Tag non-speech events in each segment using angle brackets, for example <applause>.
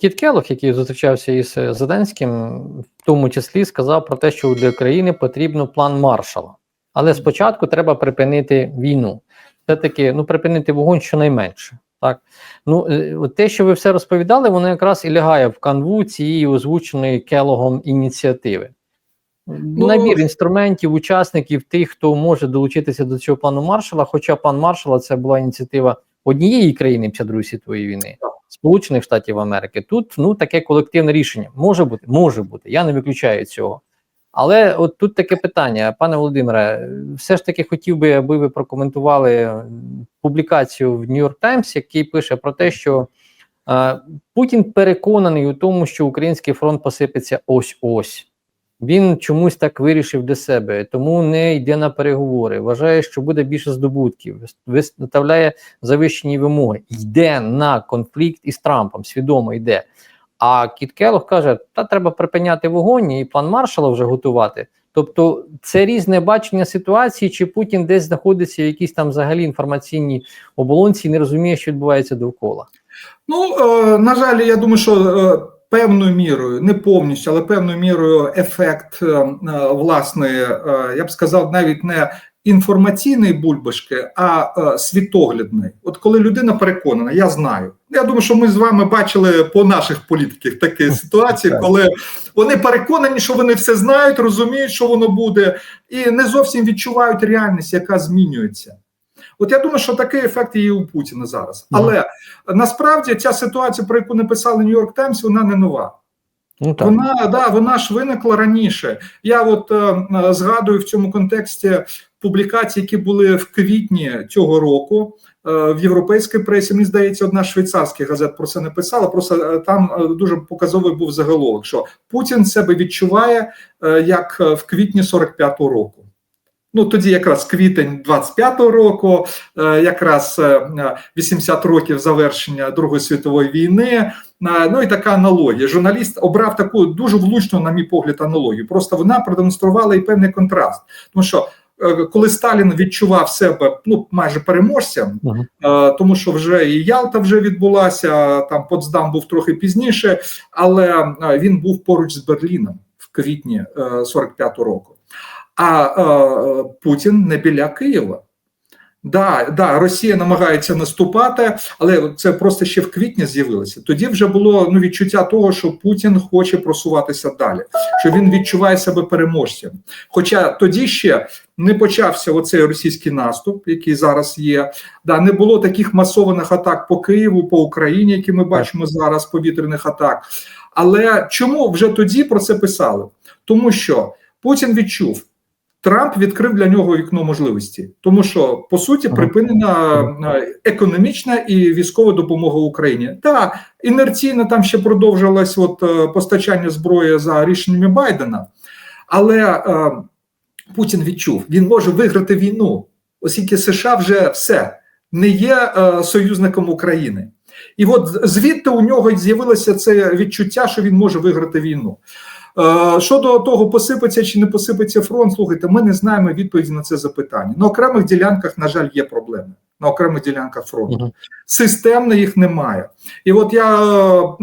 Кіт Келох, який зустрічався із е, Зеленським, в тому числі сказав про те, що для країни потрібно план маршала. Але спочатку треба припинити війну. Все-таки ну, припинити вогонь щонайменше. Так? Ну, е, те, що ви все розповідали, воно якраз і лягає в канву цієї озвученої Келогом ініціативи. Набір інструментів, учасників, тих, хто може долучитися до цього плану маршала. Хоча план маршала це була ініціатива однієї країни після Другої світової війни, Сполучених Штатів Америки. Тут ну таке колективне рішення може бути, може бути. Я не виключаю цього. Але от тут таке питання, пане Володимире, все ж таки хотів би, аби ви прокоментували публікацію в New York Times, який пише про те, що е, Путін переконаний у тому, що український фронт посипеться ось-ось. Він чомусь так вирішив для себе, тому не йде на переговори. Вважає, що буде більше здобутків, виставляє завищені вимоги, йде на конфлікт із Трампом, свідомо йде. А Кіт Келлог каже: та треба припиняти вогонь і план маршала вже готувати. Тобто, це різне бачення ситуації, чи Путін десь знаходиться в якійсь там взагалі інформаційній оболонці і не розуміє, що відбувається довкола. Ну, е, на жаль, я думаю, що е, певною мірою, не повністю, але певною мірою ефект, е, е, власне, е, я б сказав, навіть не інформаційної бульбашки, а світоглядної. От коли людина переконана, я знаю. Я думаю, що ми з вами бачили по наших політиках такі <laughs> ситуації, коли вони переконані, що вони все знають, розуміють, що воно буде, і не зовсім відчувають реальність, яка змінюється. От я думаю, що такий ефект є і у Путіна зараз. Мгм. Але насправді ця ситуація, про яку написали Нью-Йорк Таймс, вона не нова. Ну так. Вона да, вона ж виникла раніше. Я от е, е, згадую в цьому контексті публікації, які були в квітні цього року е, в європейській пресі. Мені здається, одна з швейцарських газет про це написала. Просто е, там е, дуже показовий був заголовок, що Путін себе відчуває е, як в квітні 45-го року. Ну тоді якраз квітень 25-го року, е, якраз е, е, 80 років завершення Другої світової війни. Е, Ну і така аналогія. Журналіст обрав таку дуже влучну, на мій погляд, аналогію. Просто вона продемонструвала і певний контраст. Тому що коли Сталін відчував себе ну майже переможцем, Мгм. Е, тому що вже і Ялта вже відбулася. Там Потсдам був трохи пізніше, але він був поруч з Берліном в квітні е, 45-го року. А е, Путін не біля Києва. Да, да, Росія намагається наступати, але це просто ще в квітні з'явилося. Тоді вже було ну відчуття того, що Путін хоче просуватися далі, що він відчуває себе переможцем. Хоча тоді ще не почався оцей російський наступ, який зараз є. Да, не було таких масованих атак по Києву, по Україні, які ми бачимо зараз, повітряних атак. Але чому вже тоді про це писали? Тому що Путін відчув. Трамп відкрив для нього вікно можливості, тому що по суті припинена е, економічна і військова допомога Україні. Та інерційно там ще продовжилось от е, постачання зброї за рішеннями Байдена, але е, Путін відчув, він може виграти війну, оскільки США вже все не є е, союзником України. І от звідти у нього з'явилося це відчуття, що він може виграти війну. Е, Щодо того, посипеться чи не посипеться фронт, слухайте, ми не знаємо відповіді на це запитання. На окремих ділянках, на жаль, є проблеми. На окремих ділянках фронту. Мгм. Системно їх немає. І от я е,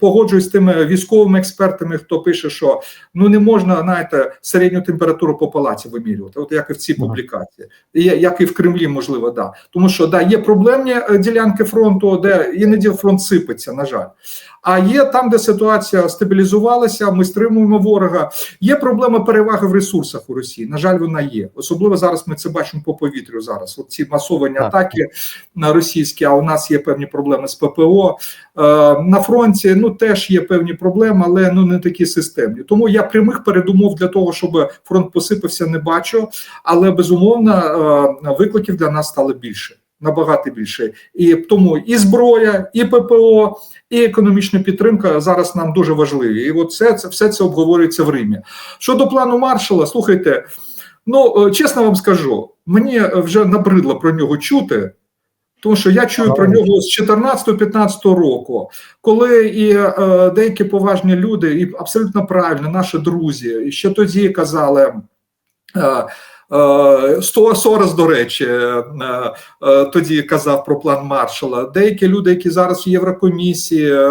погоджуюсь з тими військовими експертами, хто пише, що ну не можна знаєте, середню температуру по палаці вимірювати, от як і в цій публікації, і як і в Кремлі, можливо, да. Тому що да, є проблемні е, ділянки фронту, де іноді фронт сипеться, на жаль. А є там, де ситуація стабілізувалася, ми стримуємо ворога. Є проблема переваги в ресурсах у Росії. На жаль, вона є. Особливо зараз ми це бачимо по повітрю. Зараз от ці масовані Так. атаки на російські. А у нас є певні проблеми з ППО. Е, на фронті ну теж є певні проблеми, але ну не такі системні. Тому я прямих передумов для того, щоб фронт посипався, не бачу. Але безумовно е, викликів для нас стало більше. Набагато більше, і тому і зброя, і ППО, і економічна підтримка зараз нам дуже важливі. І от все це все це обговорюється в Римі. Щодо плану маршала, слухайте, ну е, чесно вам скажу, мені вже набридло про нього чути. Тому що я чую про нього з 14-15 року, коли і е, деякі поважні люди, і абсолютно правильно, наші друзі, ще тоді казали, Е, Сорос, до речі, е, е, тоді казав про план Маршала. Деякі люди, які зараз в Єврокомісії е,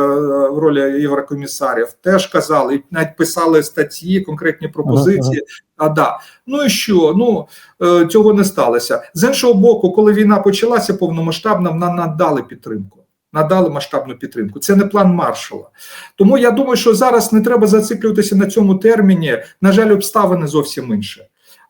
в ролі єврокомісарів, теж казали, навіть писали статті, конкретні пропозиції. А да, ну і що? Ну е, цього не сталося. З іншого боку, коли війна почалася повномасштабна, нам надали підтримку. Надали масштабну підтримку. Це не план Маршала. Тому я думаю, що зараз не треба зациклюватися на цьому терміні. На жаль, обставини зовсім інші.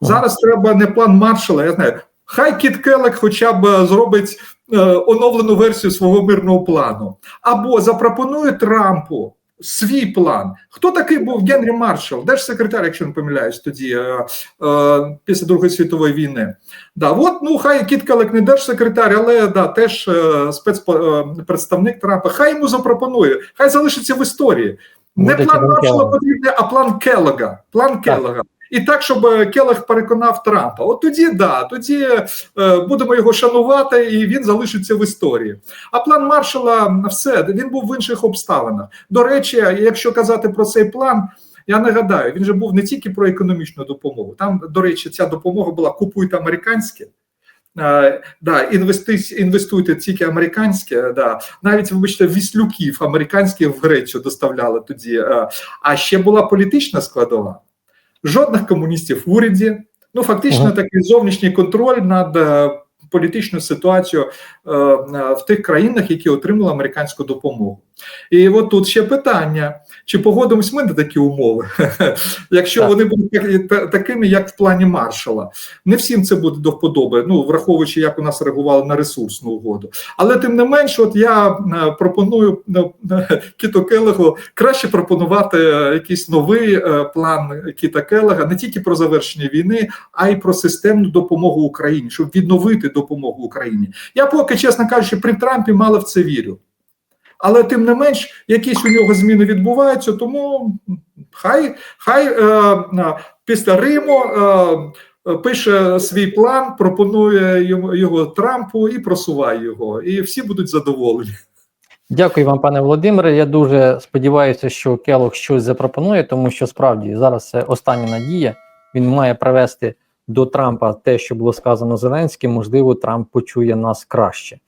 Зараз треба не план Маршала. Я знаю, хай Кіт Келек хоча б зробить е, оновлену версію свого мирного плану, або запропонує Трампу свій план. Хто такий був Генрі Маршал, держсекретар, якщо не помиляюсь, тоді е, е, після Другої світової війни. Да, от ну хай Кіт Келек не держсекретар, але да, теж е, спецпредставник Трампа. Хай йому запропонує, хай залишиться в історії. Не план Маршала потрібний, а план Келлога. План Келлога. І так, щоб е, Келег переконав Трампа. От тоді да, тоді е, будемо його шанувати, і він залишиться в історії. А план Маршала все він був в інших обставинах. До речі, якщо казати про цей план. Я нагадаю, він же був не тільки про економічну допомогу. Там, до речі, ця допомога була купуйте американське. Е, да, інвестиці, інвестуйте тільки американське, да. навіть вибачте, віслюків американських в Грецію доставляли тоді. Е, а ще була політична складова. Жодних комуністів в уряді. Ну, фактично, Ага. такий зовнішній контроль над політичною ситуацією е, в тих країнах, які отримали американську допомогу. І от тут ще питання: чи погодимось ми на такі умови, <laughs> якщо вони будуть такими, як в плані Маршала? Не всім це буде до вподоби, ну враховуючи, як у нас реагували на ресурсну угоду. Але тим не менш, от я е, пропоную ну, <laughs> Кіту Келегу краще пропонувати е, якийсь новий план Кіта Келега не тільки про завершення війни, а й про системну допомогу Україні, щоб відновити допомогу Україні. Я поки, чесно кажучи, при Трампі мало в це вірю. Але тим не менш, якісь у нього зміни відбуваються, тому хай хай е, е, після Риму е, е, пише свій план, пропонує його Трампу і просуває його. І всі будуть задоволені. Дякую вам, пане Володимире. Я дуже сподіваюся, що Келог щось запропонує, тому що справді зараз це остання надія. Він має привести до Трампа те, що було сказано Зеленським. Можливо, Трамп почує нас краще.